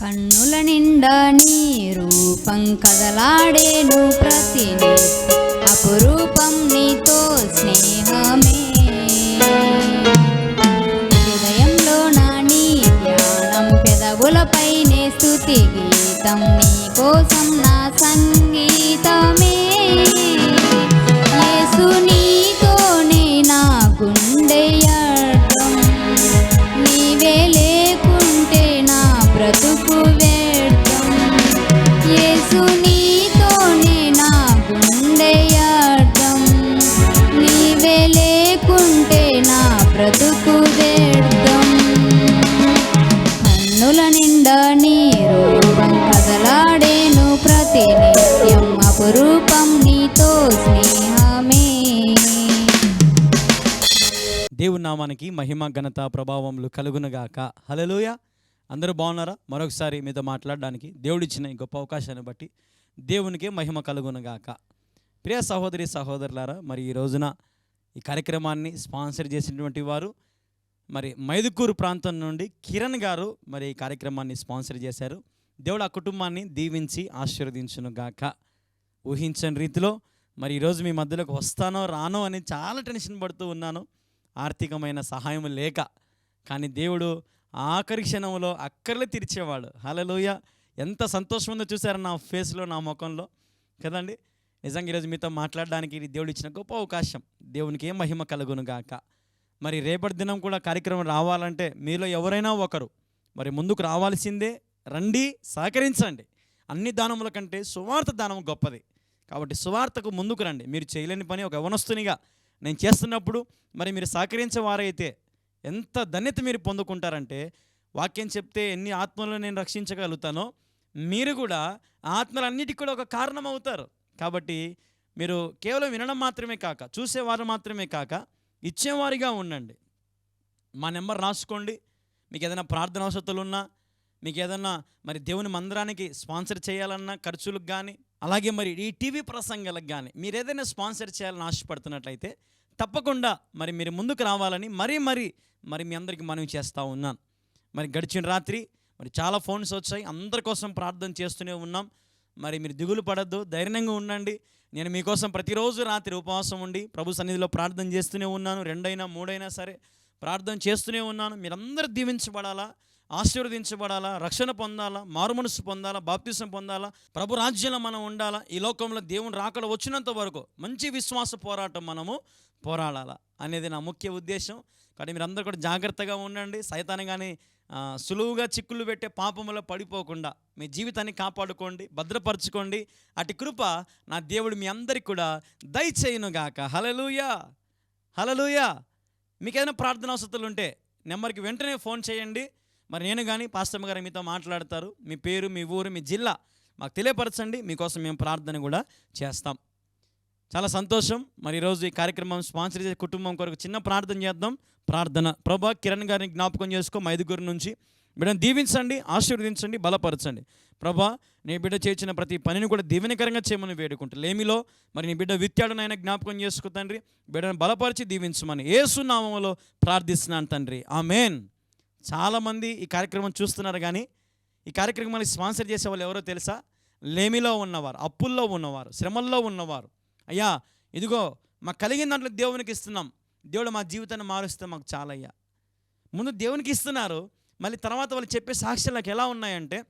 కన్నుల నిండా నీ రూపం కదలాడేను ప్రతిని అపురూపం నీతో స్నేహమే. హృదయంలో నా నీ ధ్యానం పెదవులపైనే స్తుతి గీతం. నీ కోసం నా సంగీతమే స్వరూపం నీతో స్నేహమే. దేవుని నామానికి మహిమ ఘనత ప్రభావములు కలుగునుగాక. హలలోయ అందరూ బాగున్నారా? మరొకసారి మీతో మాట్లాడడానికి దేవుడిచ్చిన ఈ గొప్ప అవకాశాన్ని బట్టి దేవునికి మహిమ కలుగునుగాక. ప్రియ సహోదరి సహోదరులారా మరి ఈ రోజున ఈ కార్యక్రమాన్ని స్పాన్సర్ చేసినటువంటి వారు మరి మైదుకూరు ప్రాంతం నుండి కిరణ్ గారు మరి ఈ కార్యక్రమాన్ని స్పాన్సర్ చేశారు. దేవుడు ఆ కుటుంబాన్ని దీవించి ఆశీర్వదించునుగాక. ఊహించని రీతిలో మరి ఈరోజు మీ మధ్యలోకి వస్తానో రానో అని చాలా టెన్షన్ పడుతూ ఉన్నాను. ఆర్థికమైన సహాయం లేక. కానీ దేవుడు ఆఖరి క్షణంలో అక్కర్లే తీర్చేవాడు. హలోయ ఎంత సంతోషం ఉందో చూసారు నా ఫేస్లో నా ముఖంలో. కదండి? నిజంగా ఈరోజు మీతో మాట్లాడడానికి ఇది దేవుడు ఇచ్చిన గొప్ప అవకాశం. దేవునికి ఏ మహిమ కలుగును గాక. మరి రేపటి దినం కూడా కార్యక్రమం రావాలంటే మీలో ఎవరైనా ఒకరు. మరి ముందుకు రావాల్సిందే రండి సహకరించండి. అన్ని దానముల కంటే సువార్త దానం గొప్పది. కాబట్టి సువార్తకు ముందుకు రండి. మీరు చేయలేని పని ఒక యవనస్తునిగా నేను చేస్తున్నప్పుడు మరి మీరు సహకరించే వారైతే ఎంత ధన్యత మీరు పొందుకుంటారంటే వాక్యం చెప్తే ఎన్ని ఆత్మలను నేను రక్షించగలుగుతానో మీరు కూడా ఆత్మలన్నిటికీ కూడా ఒక కారణం అవుతారు కాబట్టి మీరు కేవలం వినడం మాత్రమే కాక చూసేవారు మాత్రమే కాక ఇచ్చేవారిగా ఉండండి. మా నెంబర్ రాసుకోండి. మీకు ఏదైనా ప్రార్థన వసతులు ఉన్నా మీకు ఏదన్నా మరి దేవుని మందిరానికి స్పాన్సర్ చేయాలన్నా ఖర్చులకు కానీ అలాగే మరి ఈ టీవీ ప్రసంగాలకు కానీ మీరు ఏదైనా స్పాన్సర్ చేయాలని ఆశపడుతున్నట్లయితే తప్పకుండా మరి మీరు ముందుకు రావాలని మరీ మరీ మరి మీ అందరికీ మనవి చేస్తూ ఉన్నాను. మరి గడిచిన రాత్రి మరి చాలా ఫోన్స్ వచ్చాయి. అందరి కోసం ప్రార్థన చేస్తూనే ఉన్నాం. మరి మీరు దిగులు పడద్దు ధైర్యంగా ఉండండి. నేను మీకోసం ప్రతిరోజు రాత్రి ఉపవాసం ఉండి ప్రభు సన్నిధిలో ప్రార్థన చేస్తూనే ఉన్నాను. రెండైనా మూడైనా సరే ప్రార్థన చేస్తూనే ఉన్నాను. మీరందరూ దీవించబడాలా? ఆశీర్వదించబడాలా? రక్షణ పొందాలా? మారుమనసు పొందాలా? బాప్తిసం పొందాలా? ప్రభు రాజ్యంలో మనం ఉండాలా? ఈ లోకంలో దేవుని రాకడ వచ్చినంత వరకు మంచి విశ్వాస పోరాటం మనము పోరాడాలా? అనేది నా ముఖ్య ఉద్దేశం. కానీ మీరందరూ కూడా జాగ్రత్తగా ఉండండి. సైతాన్ని కానీ సులువుగా చిక్కులు పెట్టే పాపములో పడిపోకుండా మీ జీవితాన్ని కాపాడుకోండి భద్రపరచుకోండి. అటు కృప నా దేవుడు మీ అందరికి కూడా దయచేయునుగాక. హలలుయా హలలుయా మీకు ఏదైనా ప్రార్థన అవసరాలు ఉంటే నెంబర్కి వెంటనే ఫోన్ చేయండి. మరి నేను కానీ పాస్టమ్ గారు మీతో మాట్లాడతారు మీ పేరు మీ ఊరు మీ జిల్లా మాకు తెలియపరచండి మీకోసం మేము ప్రార్థన కూడా చేస్తాం. చాలా సంతోషం. మరి ఈరోజు ఈ కార్యక్రమం స్పాన్సర్ చేసే కుటుంబం కొరకు చిన్న ప్రార్థన చేద్దాం. ప్రార్థన. ప్రభా కిరణ్ గారిని జ్ఞాపకం చేసుకో మా ఐదుగురు నుంచి. బిడ్డను దీవించండి ఆశీర్వదించండి బలపరచండి. ప్రభా నీ బిడ్డ చేసిన ప్రతి పనిని కూడా దీవెనకరంగా చేయమని వేడుకుంటా లేమిలో మరి నీ బిడ్డ విత్యాడునైనా జ్ఞాపకం చేసుకో తండ్రి. బిడ్డను బలపరిచి దీవించమని ఏసునామంలో ప్రార్థిస్తున్నాను తండ్రి. ఆమెన్. చాలామంది ఈ కార్యక్రమం చూస్తున్నారు కానీ ఈ కార్యక్రమాన్ని స్పాన్సర్ చేసే వాళ్ళు ఎవరో తెలుసా? లేమిలో ఉన్నవారు అప్పుల్లో ఉన్నవారు శ్రమల్లో ఉన్నవారు. అయ్యా ఇదిగో మాకు కలిగిన దాంట్లో దేవునికి ఇస్తున్నాం. దేవుడు మా జీవితాన్ని మారుస్తే మాకు చాలా అయ్యా ముందు దేవునికి ఇస్తున్నారు. మళ్ళీ తర్వాత వాళ్ళు చెప్పే సాక్ష్యాలకు ఎలా ఉన్నాయంటే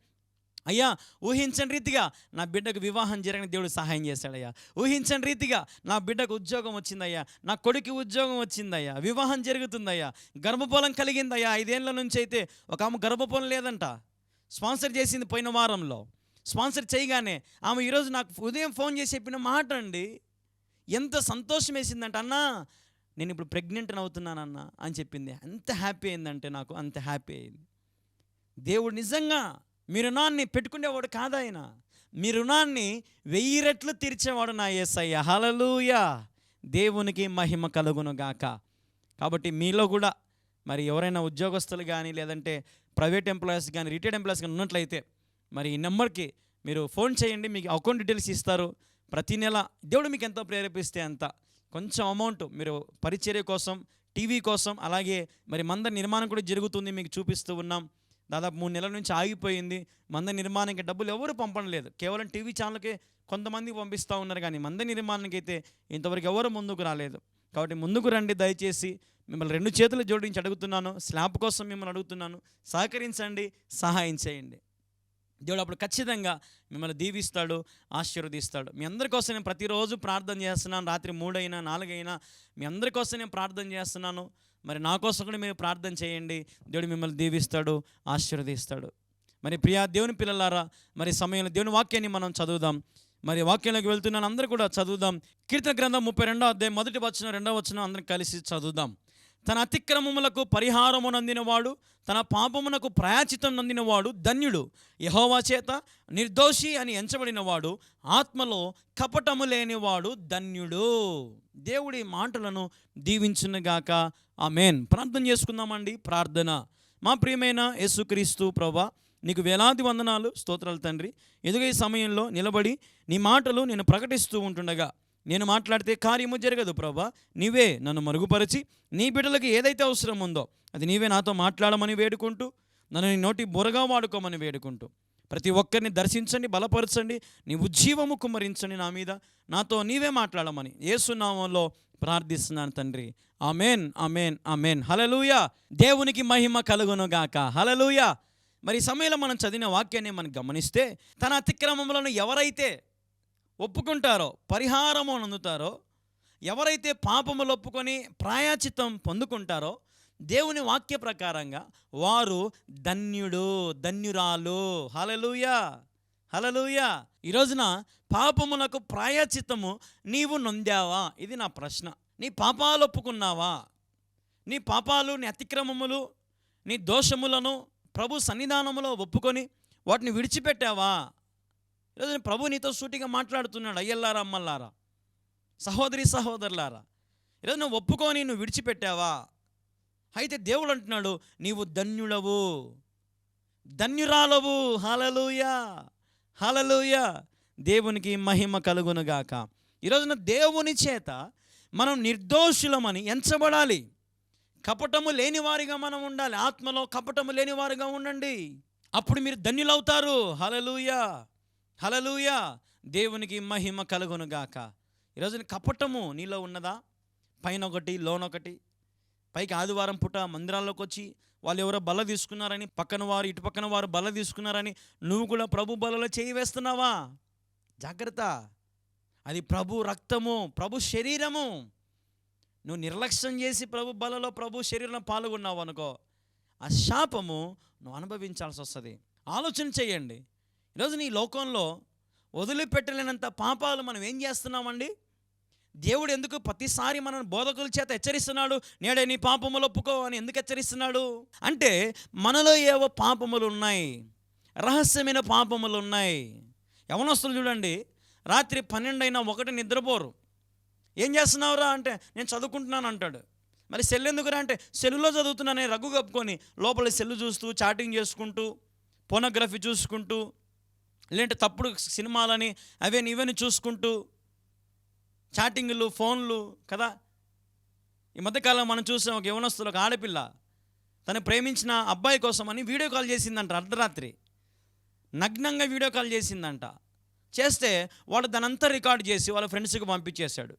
అయ్యా ఊహించని రీతిగా నా బిడ్డకు వివాహం జరగని దేవుడు సహాయం చేశాడయ్యా. ఊహించని రీతిగా నా బిడ్డకు ఉద్యోగం వచ్చిందయ్యా. నా కొడుకు ఉద్యోగం వచ్చిందయ్యా. వివాహం జరుగుతుందయ్యా. గర్భఫలం కలిగిందయ్యా. ఐదేళ్ళ నుంచి అయితే ఒక ఆమె గర్భఫలం లేదంట. స్పాన్సర్ చేసింది పోయిన వారంలో. స్పాన్సర్ చేయగానే ఆమె ఈరోజు నాకు ఉదయం ఫోన్ చేసి చెప్పిన మాట అండి ఎంత సంతోషం వేసిందంట. అన్నా నేను ఇప్పుడు ప్రెగ్నెంట్ అవుతున్నానన్నా అని చెప్పింది. ఎంత హ్యాపీ అయిందంటే నాకు అంత హ్యాపీ అయింది. దేవుడు నిజంగా మీ రుణాన్ని పెట్టుకునేవాడు కాదాయన మీ రుణాన్ని వెయ్యి రెట్లు తీర్చేవాడు నా ఏసయ్య. హలలుయా దేవునికి మహిమ కలుగును గాక. కాబట్టి మీలో కూడా మరి ఎవరైనా ఉద్యోగస్తులు కానీ లేదంటే ప్రైవేట్ ఎంప్లాయీస్ కానీ రిటైర్డ్ ఎంప్లాయీస్ కానీ ఉన్నట్లయితే మరి ఈ నెంబర్కి మీరు ఫోన్ చేయండి మీకు అకౌంట్ డీటెయిల్స్ ఇస్తారు. ప్రతి నెల దేవుడు మీకు ఎంతో ప్రేరేపిస్తే అంత. కొంచెం అమౌంట్ మీరు పరిచర్య కోసం టీవీ కోసం అలాగే మరి మంద నిర్మాణం కూడా జరుగుతుంది మీకు చూపిస్తూ ఉన్నాం. దాదాపు మూడు నెలల నుంచి ఆగిపోయింది. మంద నిర్మాణానికి డబ్బులు ఎవరు పంపడం లేదు కేవలం టీవీ ఛానల్కే కొంతమంది పంపిస్తూ ఉన్నారు కానీ మంద నిర్మాణానికి అయితే ఇంతవరకు ఎవరు ముందుకు రాలేదు. కాబట్టి ముందుకు రండి దయచేసి. మిమ్మల్ని రెండు చేతులు జోడించి అడుగుతున్నాను. స్లాబ్ కోసం మిమ్మల్ని అడుగుతున్నాను. సహకరించండి సహాయం చేయండి. దేవుడు అప్పుడు ఖచ్చితంగా మిమ్మల్ని దీవిస్తాడు ఆశీర్వదిస్తాడు. మీ అందరి కోసం నేను ప్రతిరోజు ప్రార్థన చేస్తున్నాను. రాత్రి మూడైనా నాలుగైనా మీ అందరి కోసం నేను ప్రార్థన చేస్తున్నాను. మరి నా కోసం కూడా మీరు ప్రార్థన చేయండి. దేవుడు మిమ్మల్ని దీవిస్తాడు ఆశీర్వదిస్తాడు. మరి ప్రియా దేవుని పిల్లలారా మరి సమయంలో దేవుని వాక్యాన్ని మనం చదువుదాం. మరి వాక్యంలోకి వెళ్తున్నాను అందరూ కూడా చదువుదాం. కీర్తన గ్రంథం ముప్పై రెండో అధ్యాయం మొదటి వచ్చిన రెండో వచ్చిన అందరం కలిసి చదువుదాం. తన అతిక్రమములకు పరిహారము నందినవాడు తన పాపమునకు ప్రాయచితం నందినవాడు ధన్యుడు. యహోవా చేత నిర్దోషి అని ఎంచబడినవాడు ఆత్మలో కపటము లేనివాడు ధన్యుడు. దేవుడి మాటలను దీవించునుగాక. మేన్ ప్రార్థన చేసుకుందామండి. ప్రార్థన. మా ప్రియమైన యేసుక్రీస్తు ప్రభా నీకు వేలాది వందనాలు. స్తోత్రాలు తండ్రి. ఎదుగు ఈ సమయంలో నిలబడి నీ మాటలు నేను ప్రకటిస్తూ ఉంటుండగా నేను మాట్లాడితే కార్యము జరగదు ప్రభా. నీవే నన్ను మరుగుపరిచి నీ బిడ్డలకు ఏదైతే అవసరం ఉందో అది నీవే నాతో మాట్లాడమని వేడుకుంటూ నన్ను నీ నోటి బుర్రగా వాడుకోమని వేడుకుంటూ ప్రతి ఒక్కరిని దర్శించండి బలపరచండి నీ ఉజ్జీవము కుమ్మరించండి నా మీద నాతో నీవే మాట్లాడమని ఏసునామంలో ప్రార్థిస్తున్నాను తండ్రి. Amen amen amen. హలలుయ దేవునికి మహిమ కలుగునుగాక హలలుయ మరి సమయంలో మనం చదివిన వాక్యాన్ని మనం గమనిస్తే తన అతిక్రమములను ఎవరైతే ఒప్పుకుంటారో పరిహారము నందుతారో అందుతారో ఎవరైతే పాపములు ఒప్పుకొని ప్రాయాచితం పొందుకుంటారో దేవుని వాక్య ప్రకారంగా వారు ధన్యుడు ధన్యురాలు. హలలుయ హలలుయ ఈ రోజున పాపములకు ప్రాయచిత్తము నీవు నొందావా? ఇది నా ప్రశ్న. నీ పాపాలు ఒప్పుకున్నావా? నీ పాపాలు నీ అతిక్రమములు నీ దోషములను ప్రభు సన్నిధానములో ఒప్పుకొని వాటిని విడిచిపెట్టావా? లేదంటే ప్రభు నీతో సూటిగా మాట్లాడుతున్నాడు అయ్యల్లారా అమ్మల్లారా సహోదరి సహోదరులారా. ఈరోజు నువ్వు ఒప్పుకొని నువ్వు విడిచిపెట్టావా? అయితే దేవుడు అంటున్నాడు నీవు ధన్యుడవు ధన్యురాలవు హలలుయా హలలుయ దేవునికి మహిమ కలుగునుగాక. ఈరోజున దేవుని చేత మనం నిర్దోషులమని ఎంచబడాలి. కపటము లేనివారిగా మనం ఉండాలి. ఆత్మలో కపటము లేనివారిగా ఉండండి. అప్పుడు మీరు ధన్యులవుతారు. హలలుయా హలలుయ దేవునికి మహిమ కలుగునుగాక ఈరోజు కపటము నీలో ఉన్నదా? పైన ఒకటి లోనొకటి. పైకి ఆదివారం పూట మందిరాల్లోకి వచ్చి వాళ్ళు ఎవరో బల తీసుకున్నారని పక్కన వారు ఇటు పక్కన వారు బల తీసుకున్నారని నువ్వు కూడా ప్రభు బలలో చేయి వేస్తున్నావా? జాగ్రత్త. అది ప్రభు రక్తము ప్రభు శరీరము. నువ్వు నిర్లక్ష్యం చేసి ప్రభు బలలో ప్రభు శరీరంలో పాల్గొన్నావు అనుకో ఆ శాపము నువ్వు అనుభవించాల్సి వస్తుంది. ఆలోచన చేయండి. ఈరోజు నీ లోకంలో వదిలిపెట్టలేనంత పాపాలు మనం ఏం చేస్తున్నామండి? దేవుడు ఎందుకు ప్రతిసారి మన బోధకుల చేత హెచ్చరిస్తున్నాడు? నేడే నీ పాపములు ఒప్పుకో అని ఎందుకు హెచ్చరిస్తున్నాడు? అంటే మనలో ఏవో పాపములు ఉన్నాయి. రహస్యమైన పాపములు ఉన్నాయి. యవనస్తులు చూడండి రాత్రి పన్నెండైనా ఒకటి నిద్రపోరు. ఏం చేస్తున్నావురా అంటే నేను చదువుకుంటున్నాను అంటాడు. మరి సెల్ ఎందుకురా అంటే సెల్లులో చదువుతున్నానని రగ్గు కప్పుకొని లోపల సెల్లు చూస్తూ చాటింగ్ చేసుకుంటూ పోనోగ్రఫీ చూసుకుంటూ లేదంటే తప్పుడు సినిమాలని అవే ఇవన్నీ చూసుకుంటూ చాటింగ్లు ఫోన్లు కదా? ఈ మధ్యకాలం మనం చూసాం ఒక యవనస్తులు ఒక ఆడపిల్ల తను ప్రేమించిన అబ్బాయి కోసమని వీడియో కాల్ చేసిందంట అర్ధరాత్రి. నగ్నంగా వీడియో కాల్ చేసిందంట. చేస్తే వాడు దానంతా రికార్డ్ చేసి వాళ్ళ ఫ్రెండ్స్కి పంపించేశాడు.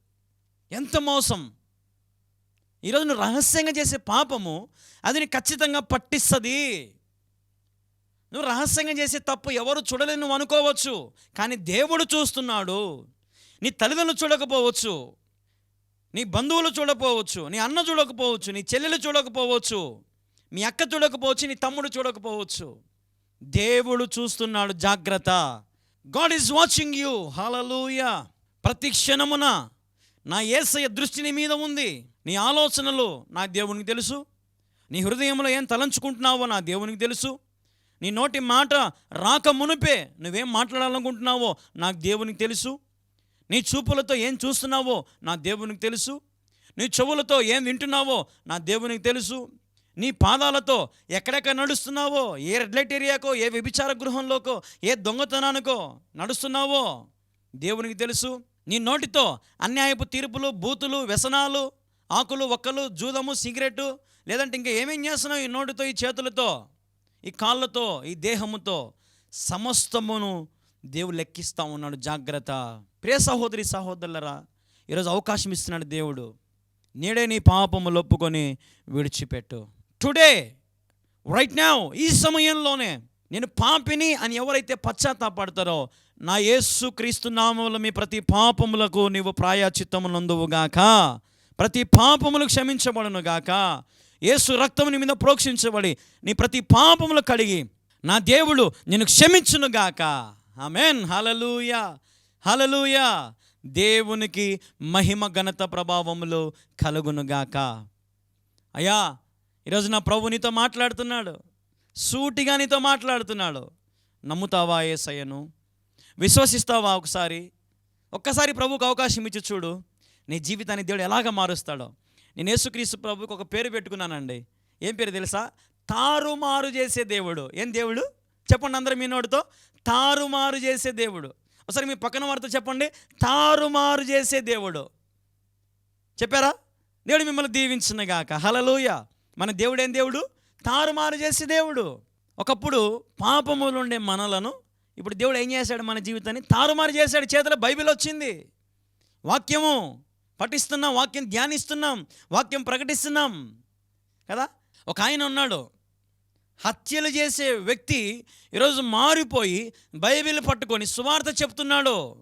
ఎంత మోసం! ఈరోజు నువ్వు రహస్యంగా చేసే పాపము అది ఖచ్చితంగా పట్టిస్తుంది. నువ్వు రహస్యంగా చేసే తప్పు ఎవరు చూడలేని నువ్వు అనుకోవచ్చు. కానీ దేవుడు చూస్తున్నాడు. నీ తల్లిదండ్రులు చూడకపోవచ్చు. నీ బంధువులు చూడకపోవచ్చు. నీ అన్న చూడకపోవచ్చు. నీ చెల్లెలు చూడకపోవచ్చు. మీ అక్క చూడకపోవచ్చు. నీ తమ్ముడు చూడకపోవచ్చు. దేవుడు చూస్తున్నాడు. జాగ్రత్త. God is watching you hallelujah ప్రతి క్షణమున నా ఏసయ దృష్టి నీ మీద ఉంది. నీ ఆలోచనలు నా దేవునికి తెలుసు. నీ హృదయంలో ఏం తలంచుకుంటున్నావో నా దేవునికి తెలుసు. నీ నోటి మాట రాక మునిపే నువ్వేం మాట్లాడాలనుకుంటున్నావో నాకు దేవునికి తెలుసు. నీ చూపులతో ఏం చూస్తున్నావో నా దేవునికి తెలుసు. నీ చెవులతో ఏం వింటున్నావో నా దేవునికి తెలుసు. నీ పాదాలతో ఎక్కడెక్కడ నడుస్తున్నావో ఏ రెడ్ లైట్ ఏరియాకో ఏ వ్యభిచార గృహంలోకో ఏ దొంగతనానికో నడుస్తున్నావో దేవునికి తెలుసు. నీ నోటితో అన్యాయపు తీర్పులు బూతులు వ్యసనాలు ఆకులు ఒక్కలు జూదము సిగరెట్ లేదంటే ఇంకా ఏమేం చేస్తున్నావు ఈ నోటితో ఈ చేతులతో? ఈ కాళ్ళతో ఈ దేహముతో సమస్తమును దేవుడు లెక్కిస్తూ ఉన్నాడు. జాగ్రత్త. ప్రియ సహోదరి సహోదరులరా ఈరోజు అవకాశం ఇస్తున్నాడు దేవుడు. నేడే నీ పాపములు ఒప్పుకొని విడిచిపెట్టు. టుడే రైట్ నౌ ఈ సమయంలోనే నేను పాపిని అని ఎవరైతే పశ్చాత్తాపడతారో నా యేసు క్రీస్తు నామముల మీ ప్రతి పాపములకు నీవు ప్రాయాచిత్తము నందువుగాక ప్రతి పాపములు క్షమించబడునుగాక. యేసు రక్తము నీ మీద ప్రోక్షించబడి నీ ప్రతి పాపములు కడిగి నా దేవుడు నేను క్షమించును గాక. ఆమెన్. హలలుయా హలలుయా దేవునికి మహిమ ఘనత ప్రభావములు కలుగునుగాక అయ్యా ఈరోజు నా ప్రభు నీతో మాట్లాడుతున్నాడు. సూటిగా నీతో మాట్లాడుతున్నాడు. నమ్ముతావా ఏసయ్యను? విశ్వసిస్తావా ఒకసారి? ఒక్కసారి ప్రభుకు అవకాశం ఇచ్చి చూడు. నీ జీవితాన్ని దేవుడు ఎలాగ మారుస్తాడో. నేను యేసుక్రీస్తు ప్రభుకి ఒక పేరు పెట్టుకున్నానండి. ఏం పేరు తెలుసా? తారుమారు చేసే దేవుడు. ఏం దేవుడు? చెప్పండి అందరూ మీ నోటితో. తారుమారు చేసే దేవుడు. ఒకసారి మీ పక్కన వారితో చెప్పండి. తారుమారు చేసే దేవుడు. చెప్పారా? దేవుడు మిమ్మల్ని దీవించినగాక. హలలోయ మన దేవుడు ఏం దేవుడు? తారుమారు చేసే దేవుడు. ఒకప్పుడు పాపములు ఉండే మనలను ఇప్పుడు దేవుడు ఏం చేశాడు మన జీవితాన్ని? తారుమారు చేశాడు. చేతిలో బైబిల్ వచ్చింది. వాక్యము. పఠిస్తున్నాం వాక్యం ధ్యానిస్తున్నాం వాక్యం ప్రకటిస్తున్నాం. కదా? ఒక ఆయన ఉన్నాడు. హత్యలు చేసే వ్యక్తి ఈరోజు మారిపోయి బైబిల్ పట్టుకొని సువార్త చెప్తున్నాడు.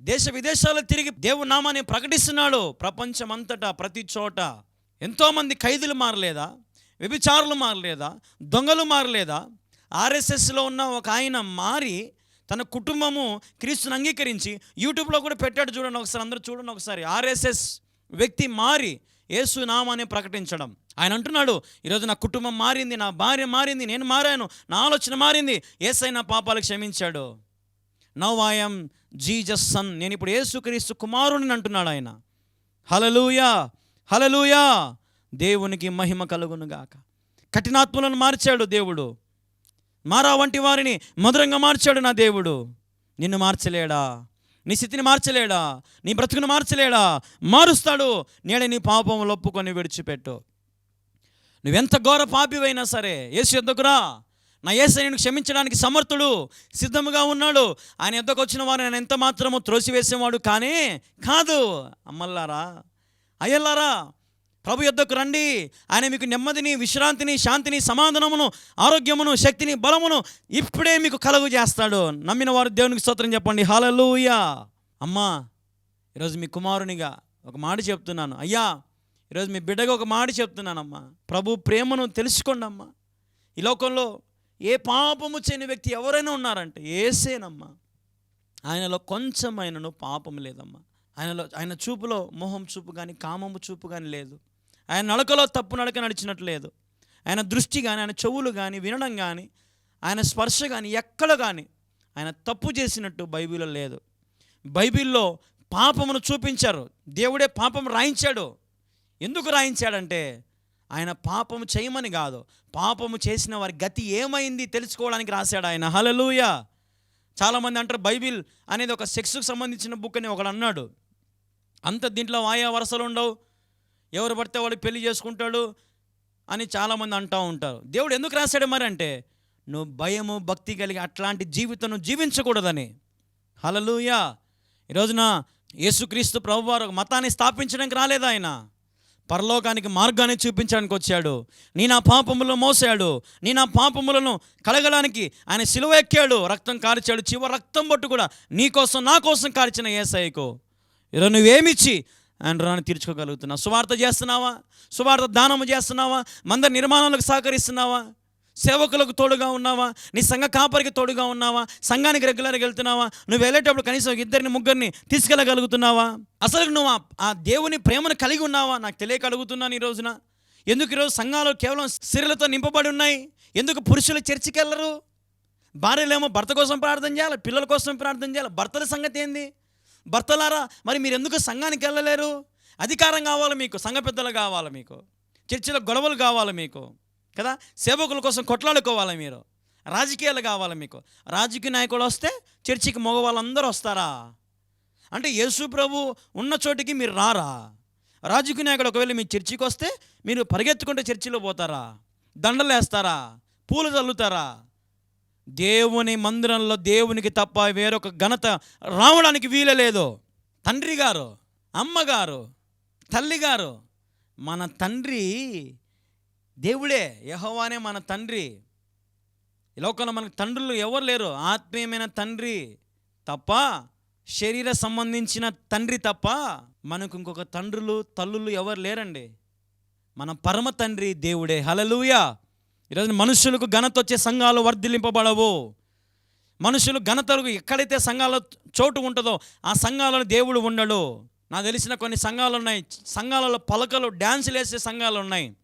దేశ విదేశాల్లో తిరిగి దేవునామాని నామాన్ని ప్రకటిస్తున్నాడు. ప్రపంచం అంతటా ప్రతి చోట. ఎంతోమంది ఖైదీలు మారలేదా? వ్యభిచారులు మారలేదా? దొంగలు మారలేదా? ఆర్ఎస్ఎస్లో ఉన్న ఒక ఆయన మారి తన కుటుంబము క్రీస్తుని అంగీకరించి యూట్యూబ్లో కూడా పెట్టాడు చూడండి ఒకసారి అందరూ చూడండి ఒకసారి. ఆర్ఎస్ఎస్ వ్యక్తి మారి యేసు నామాన్ని ప్రకటించడం. ఆయన అంటున్నాడు ఈరోజు నా కుటుంబం మారింది నా భార్య మారింది నేను మారాను నా ఆలోచన మారింది. ఏసై నా పాపాలు క్షమించాడు. నవ్ ఐఎమ్ జీజస్ సన్ నేను ఇప్పుడు యేసుక్రీస్తు కుమారుని అంటున్నాడు ఆయన. హలలుయా హలలుయా దేవునికి మహిమ కలుగునుగాక. కఠినాత్ములను మార్చాడు దేవుడు. మారా వంటి వారిని మధురంగా మార్చాడు నా దేవుడు. నిన్ను మార్చలేడా? నీ స్థితిని మార్చలేడా? నీ బ్రతుకును మార్చలేడా? మారుస్తాడు. నేడే నీ పాపములు ఒప్పుకొని విడిచిపెట్టు. నువ్వెంత ఘోర పాపివైనా సరే యేసు ఎద్దకురా నా యేసు నేను క్షమించడానికి సమర్థుడు సిద్ధముగా ఉన్నాడు. ఆయన ఎద్దకు వచ్చిన వారు నేను ఎంత మాత్రము త్రోసివేసేవాడు కానీ కాదు. అమ్మల్లారా అయ్యల్లారా ప్రభు యొద్దకు రండి. ఆయన మీకు నెమ్మదిని విశ్రాంతిని శాంతిని సమాధానమును ఆరోగ్యమును శక్తిని బలమును ఇప్పుడే మీకు కలుగు చేస్తాడు. నమ్మిన వారు దేవునికి స్తోత్రం చెప్పండి. హాలూయా అమ్మా ఈరోజు మీ కుమారునిగా ఒక మాట చెప్తున్నాను. అయ్యా ఈరోజు మీ బిడ్డగా ఒక మాట చెప్తున్నానమ్మా. ప్రభు ప్రేమను తెలుసుకోండి అమ్మా ఈ లోకంలో ఏ పాపము చేయని వ్యక్తి ఎవరైనా ఉన్నారంటే ఏసేనమ్మా. ఆయనలో కొంచెం ఆయనను పాపం లేదమ్మా. ఆయనలో ఆయన చూపులో మొహం చూపు కానీ కామము చూపు కానీ లేదు. ఆయన నడకలో తప్పు నడక నడిచినట్టు లేదు. ఆయన దృష్టి కానీ ఆయన చెవులు కానీ వినడం కానీ ఆయన స్పర్శ కానీ ఎక్కడ కానీ ఆయన తప్పు చేసినట్టు బైబిల్లో లేదు. బైబిల్లో పాపమును చూపించారు. దేవుడే పాపం రాయించాడు. ఎందుకు రాయించాడంటే ఆయన పాపము చేయమని కాదు. పాపము చేసిన వారి గతి ఏమైంది తెలుసుకోవడానికి రాశాడు ఆయన. హలలుయ చాలామంది అంటారు బైబిల్ అనేది ఒక సెక్స్కు సంబంధించిన బుక్ అని ఒకడు అన్నాడు. అంత దీంట్లో ఆయా వరసలు ఉండవు. ఎవరు పడితే వాడు పెళ్ళి చేసుకుంటాడు అని చాలామంది అంటూ ఉంటారు. దేవుడు ఎందుకు రాశాడు మరి అంటే నువ్వు భయము భక్తి కలిగి అట్లాంటి జీవితం జీవించకూడదని. హలలుయా ఈరోజున యేసుక్రీస్తు ప్రభువారు ఒక మతాన్ని స్థాపించడానికి రాలేదు ఆయన. పరలోకానికి మార్గాన్ని చూపించడానికి వచ్చాడు. నీ నా పాపములను మోసాడు. నీ నా పాపములను కలగడానికి ఆయన సిలువ ఎక్కాడు. రక్తం కాల్చాడు చివరి రక్తం బొట్టు కూడా నీ కోసం నా కోసం కాల్చిన ఏసఐకు ఈరోజు నువ్వేమిచ్చి ఆయన రుణాన్ని తీర్చుకోగలుగుతున్నావు సువార్త చేస్తున్నావా? సువార్త దానము చేస్తున్నావా? మందరి నిర్మాణాలకు సహకరిస్తున్నావా? సేవకులకు తోడుగా ఉన్నావా? నీ సంఘ కాపరికి తోడుగా ఉన్నావా? సంఘానికి రెగ్యులర్గా వెళ్తున్నావా? నువ్వు వెళ్ళేటప్పుడు కనీసం ఇద్దరిని ముగ్గురిని తీసుకెళ్ళగలుగుతున్నావా? అసలు నువ్వు ఆ- ఆ దేవుని ప్రేమను కలిగి ఉన్నావా? నాకు తెలియక అడుగుతున్నాను ఈ రోజున. ఎందుకు ఈరోజు సంఘాలు కేవలం స్త్రీలతో నింపబడి ఉన్నాయి? ఎందుకు పురుషులు చర్చికి వెళ్ళరు భార్యలేమో భర్త కోసం ప్రార్థన చేయాలి? పిల్లల కోసం ప్రార్థన చేయాలి? భర్తల సంగతి ఏంది? భర్తలారా మరి మీరు ఎందుకు సంఘానికి వెళ్ళలేరు? అధికారం కావాలి మీకు సంఘ పెద్దలు కావాలి మీకు చర్చిలో గొడవలు కావాలి మీకు కదా? సేవకుల కోసం కొట్లాడుకోవాలి మీరు రాజకీయాలు కావాలి మీకు. రాజకీయ నాయకులు వస్తే చర్చికి మగవాళ్ళందరూ వస్తారా? అంటే యేసు ప్రభు ఉన్న చోటికి మీరు రారా? రాజకీయ నాయకుడు ఒకవేళ మీ చర్చికి వస్తే మీరు పరిగెత్తుకుంటే చర్చిలో పోతారా? దండలు వేస్తారా పూలు చల్లుతారా? దేవుని మందిరంలో దేవునికి తప్ప వేరొక ఘనత రావడానికి వీలలేదు. తండ్రి గారు అమ్మగారు తల్లిగారు మన తండ్రి దేవుడే యహోవానే మన తండ్రి. ఈ లోకంలో మనకు తండ్రులు ఎవరు లేరు? ఆత్మీయమైన తండ్రి తప్ప శరీర సంబంధించిన తండ్రి తప్ప మనకు ఇంకొక తండ్రులు తల్లులు ఎవరు లేరండి? మన పరమ తండ్రి దేవుడే. హలలుయా ఈరోజు మనుషులకు ఘనత వచ్చే సంఘాలు వర్ధిలింపబడవు మనుషులు ఘనతలకు ఎక్కడైతే సంఘాల చోటు ఉంటుందో ఆ సంఘాలలో దేవుడు ఉండడు. నాకు తెలిసిన కొన్ని సంఘాలు ఉన్నాయి. సంఘాలలో పలకలు డ్యాన్సులు వేసే సంఘాలు ఉన్నాయి.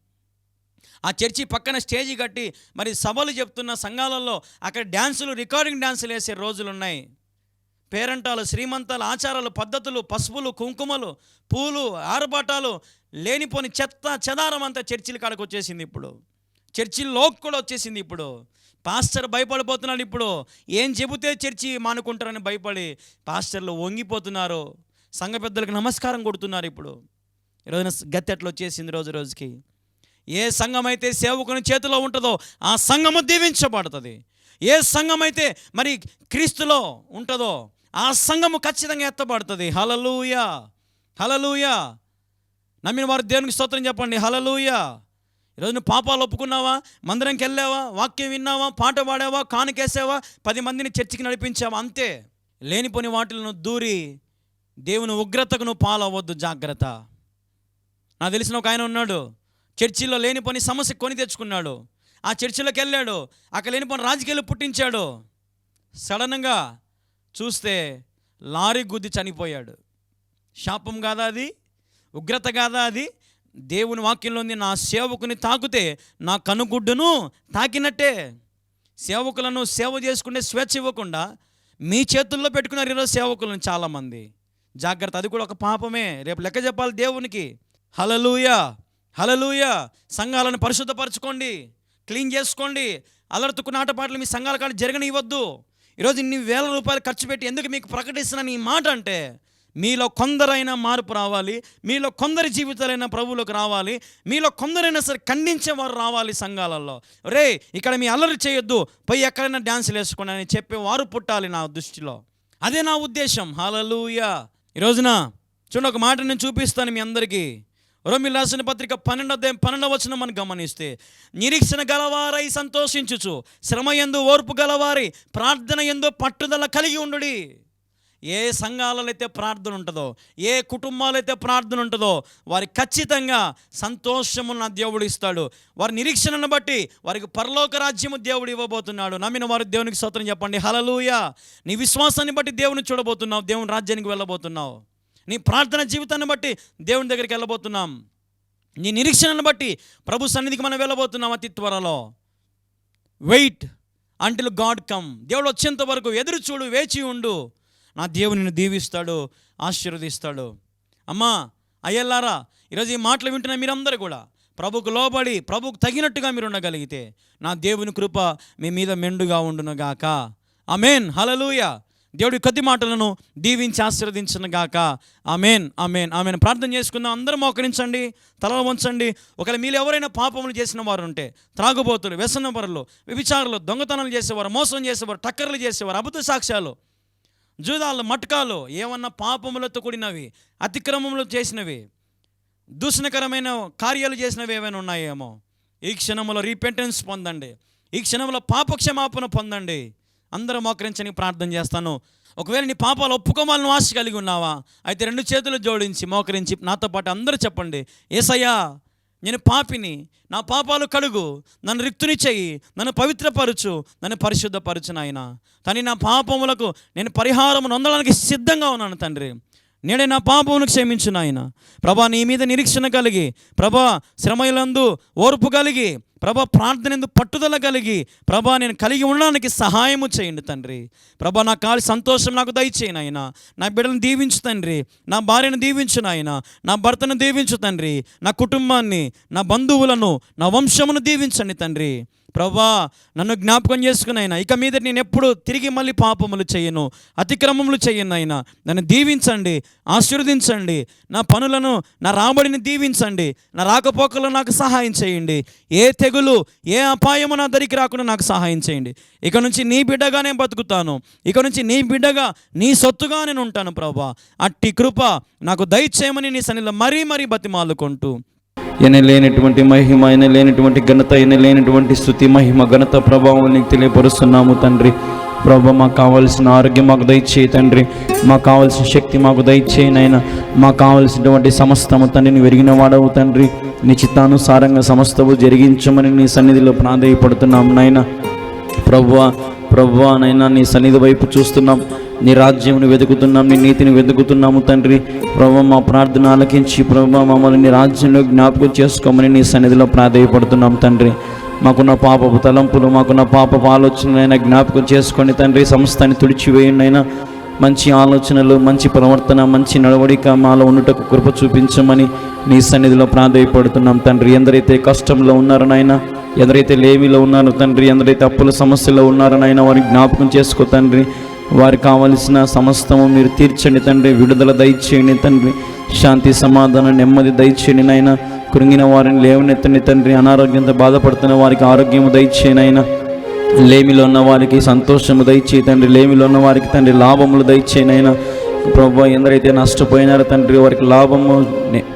ఆ చర్చి పక్కన స్టేజీ కట్టి మరి సభలు చెప్తున్న సంఘాలలో అక్కడ డ్యాన్సులు రికార్డింగ్ డ్యాన్సులు వేసే రోజులు ఉన్నాయి. పేరంటాలు శ్రీమంతాలు ఆచారాలు పద్ధతులు పసుపులు కుంకుమలు పూలు ఆరబాటాలు లేనిపోని చెత్త చెదారం అంతా చర్చిల కాడకు వచ్చేసింది ఇప్పుడు. చర్చిల్లోకి కూడా వచ్చేసింది ఇప్పుడు. పాస్టర్ భయపడిపోతున్నాడు ఇప్పుడు. ఏం చెబితే చర్చి మానుకుంటారని భయపడి పాస్టర్లు వంగిపోతున్నారు. సంఘ పెద్దలకు నమస్కారం కొడుతున్నారు ఇప్పుడు. ఈరోజున గతి ఎట్లా వచ్చేసింది రోజు రోజుకి. ఏ సంఘం అయితే సేవకుని చేతిలో ఉంటుందో ఆ సంఘము దీవించబడుతుంది. ఏ సంఘం అయితే మరి క్రీస్తులో ఉంటుందో ఆ సంఘము ఖచ్చితంగా ఎత్తబడుతుంది. హలలుయా హలలుయా నమ్మిన వారు దేవునికి స్తోత్రం చెప్పండి. హలలుయా ఈరోజు నువ్వు పాపాలు ఒప్పుకున్నావా? మందిరంకి వెళ్ళావా వాక్యం విన్నావా? పాట పాడావా? కానుకేసావా? పది మందిని చర్చికి నడిపించావా? అంతే. లేనిపోని వాటిలను దూరి దేవుని ఉగ్రతకు నువ్వు పాలవ్వద్దు జాగ్రత్త. నాకు తెలిసిన ఒక ఆయన ఉన్నాడు. చర్చిలో లేనిపోని సమస్య కొని తెచ్చుకున్నాడు. ఆ చర్చిలోకి వెళ్ళాడు. అక్కడ లేనిపోని రాజకీయాలు పుట్టించాడు. సడన్గా చూస్తే లారీ గుద్ది చనిపోయాడు. శాపం కాదా అది? ఉగ్రత కాదా అది? దేవుని వాక్యంలో ఉంది నా సేవకుని తాకితే నా కనుగుడ్డును తాకినట్టే. సేవకులను సేవ చేసుకునే స్వేచ్ఛ ఇవ్వకుండా మీ చేతుల్లో పెట్టుకున్నారు ఈరోజు సేవకులను చాలామంది. జాగ్రత్త అది కూడా ఒక పాపమే. రేపు లెక్క చెప్పాలి దేవునికి. హలలుయ హలలుయ సంఘాలను పరిశుద్ధపరచుకోండి క్లీన్ చేసుకోండి. అలర్తుకున్న ఆటపాటలు మీ సంఘాల కాడ జరగనివ్వద్దు. ఈరోజు ఇన్ని వేల రూపాయలు ఖర్చు పెట్టి ఎందుకు మీకు ప్రకటిస్తున్నాను ఈ మాట అంటే మీలో కొందరైనా మార్పు రావాలి మీలో కొందరి జీవితాలైనా ప్రభువులకు రావాలి మీలో కొందరైనా సరే ఖండించేవారు రావాలి సంఘాలలో. రే ఇక్కడ మీ అల్లరి చేయొద్దు పోయి ఎక్కడైనా డ్యాన్సులు వేసుకోండి అని చెప్పేవారు పుట్టాలి నా దృష్టిలో. అదే నా ఉద్దేశం. హాలలుయా ఈ రోజున చూడండి ఒక మాట నేను చూపిస్తాను మీ అందరికీ. రోమి రాసిన పత్రిక పన్నెండు అధ్యాయం పన్నెండవ వచనం మనం గమనిస్తే నిరీక్షణ గలవారై సంతోషించుచు శ్రమ ఎందు ఓర్పు గలవారి ప్రార్థన ఎందు పట్టుదల కలిగి ఉండుడి. ఏ సంఘాలైతే ప్రార్థన ఉంటుందో ఏ కుటుంబాలైతే ప్రార్థన ఉంటుందో వారి ఖచ్చితంగా సంతోషము నా దేవుడు ఇస్తాడు. వారి నిరీక్షణను బట్టి వారికి పరలోక రాజ్యము దేవుడు ఇవ్వబోతున్నాడు. నమ్మిన వారు దేవునికి స్తోత్రం చెప్పండి. హలలుయ నీ విశ్వాసాన్ని బట్టి దేవుని చూడబోతున్నావు దేవుని రాజ్యానికి వెళ్ళబోతున్నావు. నీ ప్రార్థన జీవితాన్ని బట్టి దేవుని దగ్గరికి వెళ్ళబోతున్నాం. నీ నిరీక్షణను బట్టి ప్రభు సన్నిధికి మనం వెళ్ళబోతున్నాం అతి త్వరలో. వెయిట్ అంటిల్ గాడ్ కమ్ దేవుడు వచ్చేంత వరకు ఎదురు చూడు వేచి ఉండు. నా దేవుని నిన్ను దీవిస్తాడు ఆశీర్వదిస్తాడు. అమ్మా అయ్యల్లారా ఈరోజు ఈ మాటలు వింటున్న మీరందరూ కూడా ప్రభుకు లోబడి ప్రభుకు తగినట్టుగా మీరు ఉండగలిగితే నా దేవుని కృప మీ మీద మెండుగా ఉండునుగాక. అమేన్ హలలుయ దేవుడి కొద్ది మాటలను దీవించి ఆశీర్వదించిన గాక అమేన్ ఆమెన్. ఆమెను. ప్రార్థన చేసుకుందాం. అందరూ మోకరించండి తలలు వంచండి. ఒకవేళ మీరు ఎవరైనా పాపములు చేసిన వారు ఉంటే త్రాగుబోతులు వ్యసనపరులు వ్యభిచారులు దొంగతనాలు చేసేవారు మోసం చేసేవారు టక్కర్లు చేసేవారు అబద్ధ సాక్ష్యాలు జూదాలు మట్కాలు ఏమన్నా పాపములతో కూడినవి అతిక్రమములు చేసినవి దూషణకరమైన కార్యాలు చేసినవి ఏమైనా ఉన్నాయేమో? ఈ క్షణంలో రీపెంటెన్స్ పొందండి. ఈ క్షణంలో పాపక్షమాపణ పొందండి. అందరూ మోకరించని ప్రార్థన చేస్తాను. ఒకవేళ నీ పాపాలు ఒప్పుకోవాలని ఆశ కలిగి ఉన్నావా? అయితే రెండు చేతులు జోడించి మోకరించి నాతో పాటు అందరూ చెప్పండి. ఏసయ్యా నేను పాపిని నా పాపాలు కడుగు నన్ను రిక్తుని చెయ్యి నన్ను పవిత్రపరచు. నన్ను పరిశుద్ధపరచు నాయన. కానీ నా పాపములకు నేను పరిహారం నొందడానికి సిద్ధంగా ఉన్నాను తండ్రి. నేనే నా పాపమును క్షమించు నాయన. ప్రభా నీ మీద నిరీక్షణ కలిగి. ప్రభా శ్రమలందు ఓర్పు కలిగి. ప్రభా ప్రార్థన ఎందుకు పట్టుదల కలిగి ప్రభా నేను కలిగి ఉండడానికి సహాయము చేయండి తండ్రి. ప్రభా నా కాలి సంతోషం నాకు దయచేయను ఆయన నా బిడ్డను దీవించు తండ్రి. నా భార్యను దీవించు ఆయన నా భర్తను దీవించు తండ్రి. నా కుటుంబాన్ని నా బంధువులను నా వంశమును దీవించండి తండ్రి. ప్రభా నన్ను జ్ఞాపకం చేసుకునైనా ఇక మీద నేను ఎప్పుడు తిరిగి మళ్ళీ పాపములు చేయను అతిక్రమములు చేయను అయినా నన్ను దీవించండి ఆశీర్వదించండి. నా పనులను నా రాబడిని దీవించండి. నా రాకపోకలను నాకు సహాయం చేయండి. ఏ తెగు తెగులు ఏ అపాయము నా దరికి రాకుండా నాకు సహాయం చేయండి. ఇక నుంచి నీ బిడ్డగా నేను బతుకుతాను. ఇక నుంచి నీ బిడ్డగా నీ సొత్తుగా నేను ఉంటాను ప్రభా. అట్టి కృప నాకు దయచేయమని నీ సన్నిలో మరీ మరీ బతిమాలుకుంటూ. ఈయన లేనటువంటి మహిమ ఆయన లేనటువంటి ఘనత ఈయన లేనటువంటి స్థుతి మహిమ ఘనత ప్రభావం నీకు తెలియపరుస్తున్నాము తండ్రి. ప్రభా మాకు కావాల్సిన ఆరోగ్యం మాకు దయచేయి తండ్రి. మాకు కావాల్సిన శక్తి మాకు దయచేయి నాయన. మాకు కావాల్సినటువంటి సమస్తము తండ్రిని వెరిగిన వాడవు తండ్రి. నీ చిత్తానుసారంగా సమస్తము జరిగించమని నీ సన్నిధిలో ప్రాధాయపడుతున్నాం నాయన. ప్రభువా ప్రభువా నైనా నీ సన్నిధి వైపు చూస్తున్నాం. నీ రాజ్యమును వెతుకుతున్నాం నీ నీతిని వెతుకుతున్నాము తండ్రి. ప్రభు మా ప్రార్థన ఆలకించి ప్రభు మమ్మల్ని నీ రాజ్యంలో జ్ఞాపకం చేసుకోమని నీ సన్నిధిలో ప్రాధాయపడుతున్నాం తండ్రి. మాకున్న పాపపు తలంపులు మాకున్న పాపపు ఆలోచనలైనా జ్ఞాపకం చేసుకొని తండ్రి సంస్థని తుడిచివేయండి మంచి ఆలోచనలు మంచి ప్రవర్తన మంచి నడవడిక మాలో ఉండుటకు కృప చూపించమని నీ సన్నిధిలో ప్రాధాయపడుతున్నాం తండ్రి. ఎందరైతే కష్టంలో ఉన్నారో నాయన ఎందరైతే లేవిలో ఉన్నారో తండ్రి ఎందరైతే అప్పుల సమస్యలో ఉన్నారో నాయన వారిని జ్ఞాపకం చేసుకో తండ్రి. వారికి కావలసిన సమస్తము మీరు తీర్చండి తండ్రి విడుదల దయచేయండి తండ్రి శాంతి సమాధానం నెమ్మది దయచేయండి నాయన. కృంగిన వారిని లేవనెత్తండి తండ్రి అనారోగ్యంతో బాధపడుతున్న వారికి ఆరోగ్యము దయచేయండి లేమిలో ఉన్న వారికి సంతోషము దయచే తండ్రి లేమిలో ఉన్న వారికి తండ్రి లాభములు దయచేయనైనా ప్రభు ఎందరైతే నష్టపోయినారో తండ్రి వారికి లాభము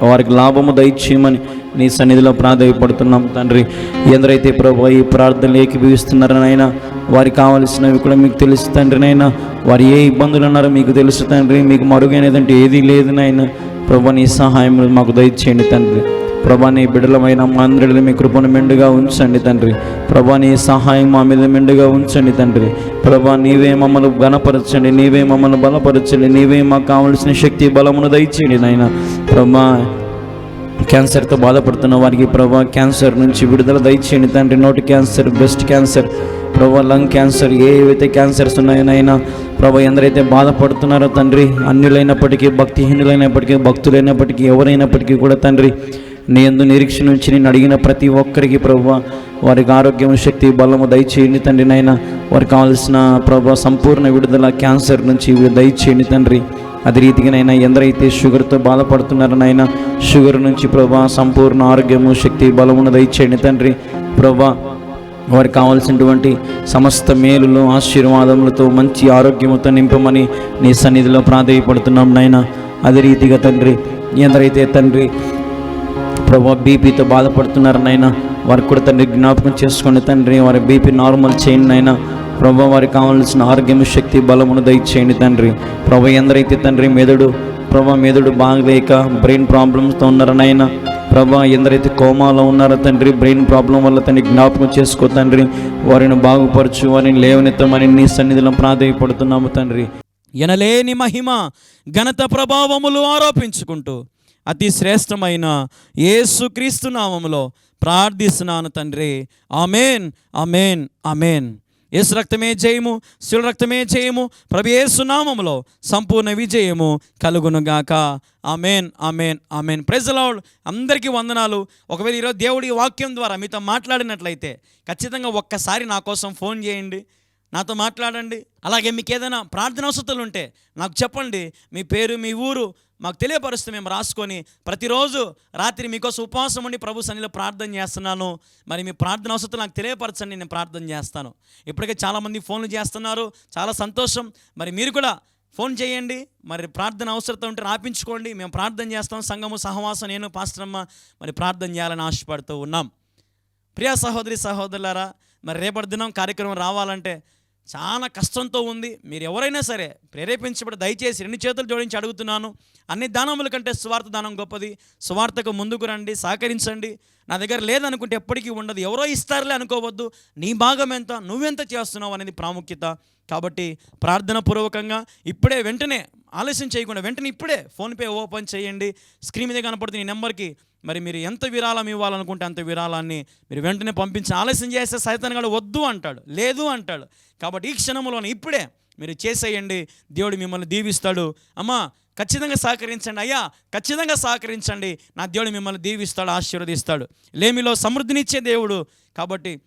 వారికి లాభము దయచేయమని నీ సన్నిధిలో ప్రాధాయపడుతున్నాం తండ్రి. ఎందరైతే ప్రభు ఈ ప్రార్థనలు ఏకీభవిస్తున్నారనైనా వారికి కావలసినవి కూడా మీకు తెలుసు తండ్రి నైనా వారు ఏ ఇబ్బందులు ఉన్నారో మీకు తెలుసు తండ్రి. మీకు మరుగైనదంటే ఏదీ లేదు నాయన. ప్రభా నీ సహాయం మాకు దయచేయండి తండ్రి. ప్రభా నీ బిడ్డలమైన మా అందరిలో మీ కృపను మెండుగా ఉంచండి తండ్రి. ప్రభా నీ సహాయం మా మీద మెండుగా ఉంచండి తండ్రి. ప్రభా నీవే మమ్మల్ని ఘనపరచండి. నీవే మమ్మల్ని బలపరచండి. నీవే మాకు కావలసిన శక్తి బలమును దయచేయండి నాయన. ప్రభా క్యాన్సర్తో బాధపడుతున్న వారికి ప్రభా క్యాన్సర్ నుంచి విడుదల దయచేయండి తండ్రి. నోటి క్యాన్సర్ బ్రెస్ట్ క్యాన్సర్ ప్రభా లంగ్ క్యాన్సర్ ఏవైతే క్యాన్సర్స్ ఉన్నాయనైనా ప్రభా ఎందరైతే బాధపడుతున్నారో తండ్రి అన్యులైనప్పటికీ భక్తిహీనులైనప్పటికీ భక్తులైనప్పటికీ ఎవరైనప్పటికీ కూడా తండ్రి నీ ఎందు నిరీక్షణ నుంచి నేను అడిగిన ప్రతి ఒక్కరికి ప్రభు వారికి ఆరోగ్యం శక్తి బలము దయచేయండి తండ్రి నాయన. వారికి కావాల్సిన ప్రభు సంపూర్ణ విడుదల క్యాన్సర్ నుంచి దయచేయండి తండ్రి. అదే రీతిగానైనా ఎందరైతే షుగర్తో బాధపడుతున్నారో నాయన షుగర్ నుంచి ప్రభా సంపూర్ణ ఆరోగ్యము శక్తి బలమును దయచేయండి తండ్రి. ప్రభా వారికి కావాల్సినటువంటి సమస్త మేలులు ఆశీర్వాదములతో మంచి ఆరోగ్యముతో నింపమని నీ సన్నిధిలో ప్రాధాన్యపడుతున్నాం నాయన. అదే రీతిగా తండ్రి ఎందరైతే తండ్రి ప్రభా బీపీతో బాధపడుతున్నారు నాయన. వారికి కూడా తండ్రి జ్ఞాపకం చేసుకోండి తండ్రి వారి బీపీ నార్మల్ చేయండి నాయన. ప్రభా వారికి కావాల్సిన ఆరోగ్యం శక్తి బలమును దయచేయండి తండ్రి. ప్రభా ఎందరైతే తండ్రి మెదడు ప్రభా మెదడు బాగలేక బ్రెయిన్ ప్రాబ్లమ్స్తో ఉన్నారో నాయన ప్రభా ఎందరైతే కోమాలో ఉన్నారో తండ్రి బ్రెయిన్ ప్రాబ్లం వల్ల తండ్రి జ్ఞాపకం చేసుకో తండ్రి. వారిని బాగుపరచు వారిని లేవనెత్తమని నీ సన్నిధిలో ప్రాధాయపడుతున్నాము తండ్రి. ఎనలేని మహిమ ఘనత ప్రభావములు ఆరోపించుకుంటూ అతి శ్రేష్టమైన యేసుక్రీస్తు నామములో ప్రార్థిస్తున్నాను తండ్రి. Amen amen amen. యేసు రక్తమే జయము శివ రక్తమే జయము. ప్రభు యేసు నామములో సంపూర్ణ విజయము కలుగునుగాక. Amen amen amen. ప్రజలాడ్ అందరికీ వందనాలు. ఒకవేళ ఈరోజు దేవుడి వాక్యం ద్వారా మీతో మాట్లాడినట్లయితే ఖచ్చితంగా ఒక్కసారి నా కోసం ఫోన్ చేయండి. నాతో మాట్లాడండి. అలాగే మీకు ఏదైనా ప్రార్థన వసతులు ఉంటే నాకు చెప్పండి. మీ పేరు మీ ఊరు మాకు తెలియపరుస్తే మేము రాసుకొని ప్రతిరోజు రాత్రి మీకోసం ఉపవాసం ఉండి ప్రభు సన్నిలో ప్రార్థన చేస్తున్నాను. మరి మీ ప్రార్థన అవసరం నాకు తెలియపరచండి నేను ప్రార్థన చేస్తాను. ఇప్పటికే చాలామంది ఫోన్లు చేస్తున్నారు చాలా సంతోషం. మరి మీరు కూడా ఫోన్ చేయండి మరి ప్రార్థన అవసరత ఉంటే రాపించుకోండి. మేము ప్రార్థన చేస్తాం సంఘము సహవాసం నేను పాస్టరమ్మ మరి ప్రార్థన చేయాలని ఆశపడుతూ ఉన్నాం. ప్రియా సహోదరి సహోదరులారా మరి రేపటి దినం కార్యక్రమం రావాలంటే చాలా కష్టంతో ఉంది. మీరు ఎవరైనా సరే ప్రేరేపించబడి దయచేసి రెండు చేతులు జోడించి అడుగుతున్నాను. అన్ని దానముల కంటే సువార్త దానం గొప్పది. సువార్తకు ముందుకు రండి సహకరించండి. నా దగ్గర లేదనుకుంటే ఎప్పటికీ ఉండదు. ఎవరో ఇస్తారులే అనుకోవద్దు. నీ భాగం ఎంత నువ్వెంత చేస్తున్నావు అనేది ప్రాముఖ్యత. కాబట్టి ప్రార్థన పూర్వకంగా ఇప్పుడే వెంటనే ఆలస్యం చేయకుండా వెంటనే ఇప్పుడే ఫోన్పే ఓపెన్ చేయండి. స్క్రీన్ మీద కనపడుతుంది ఈ నెంబర్కి మరి మీరు ఎంత విరాళం ఇవ్వాలనుకుంటే అంత విరాళాన్ని మీరు వెంటనే పంపించి ఆలస్యం చేస్తే సైతాన్ వద్దు అంటాడు లేదు అంటాడు. కాబట్టి ఈ క్షణంలోనే ఇప్పుడే మీరు చేసేయండి. దేవుడు మిమ్మల్ని దీవిస్తాడు. అమ్మా ఖచ్చితంగా సహకరించండి. అయ్యా ఖచ్చితంగా సహకరించండి. నా దేవుడు మిమ్మల్ని దీవిస్తాడు ఆశీర్వదిస్తాడు. లేమిలో సమృద్ధినిచ్చే దేవుడు. కాబట్టి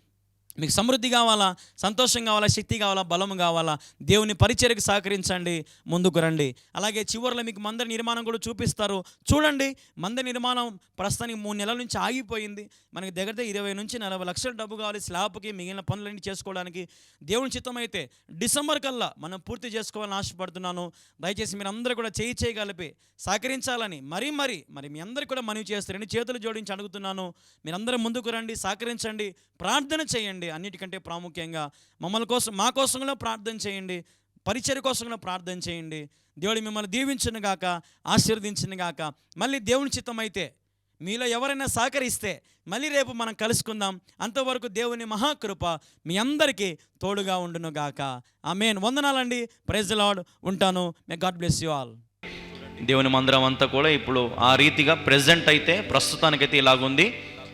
మీకు సమృద్ధి కావాలా? సంతోషం కావాలా? శక్తి కావాలా? బలం కావాలా? దేవుని పరిచర్యకు సహకరించండి. ముందుకు రండి. అలాగే చివరిలో మీకు మందిర నిర్మాణం కూడా చూపిస్తారు. చూడండి మందిర నిర్మాణం ప్రస్తుతానికి మూడు నెలల నుంచి ఆగిపోయింది. మనకి దగ్గర దగ్గర ఇరవై నుంచి నలభై లక్షల డబ్బు కావాలి స్లాబ్కి మిగిలిన పనులన్నీ చేసుకోవడానికి. దేవుని చిత్తం అయితే డిసెంబర్ కల్లా మనం పూర్తి చేసుకోవాలని ఆశపడుతున్నాను. దయచేసి మీరు అందరూ కూడా చేయి చేయగలిపి సహకరించాలని మరీ మరీ మరి మీ అందరికీ కూడా మనవి చేస్తారు రెండు చేతులు జోడించి అడుగుతున్నాను. మీరందరూ ముందుకు రండి సహకరించండి ప్రార్థన చేయండి. అన్నిటికంటే ప్రాముఖ్యంగా మమ్మల్ని కోసం మా కోసం కూడా ప్రార్థన చేయండి. పరిచయ కోసం కూడా ప్రార్థన చేయండి. దేవుడు మిమ్మల్ని దీవించను గాక ఆశీర్వదించను గాక. మళ్ళీ దేవుని చిత్తం అయితే మీలో ఎవరైనా సహకరిస్తే మళ్ళీ రేపు మనం కలుసుకుందాం. అంతవరకు దేవుని మహాకృప మీ అందరికీ తోడుగా ఉండును గాక. ఆ మెయిన్ వందనాలండి. ప్రైజ్ లాడ్ ఉంటాను. May God bless you all. దేవుని మందిరం అంతా కూడా ఇప్పుడు ఆ రీతిగా ప్రజెంట్ అయితే ప్రస్తుతానికైతే ఇలాగుంది.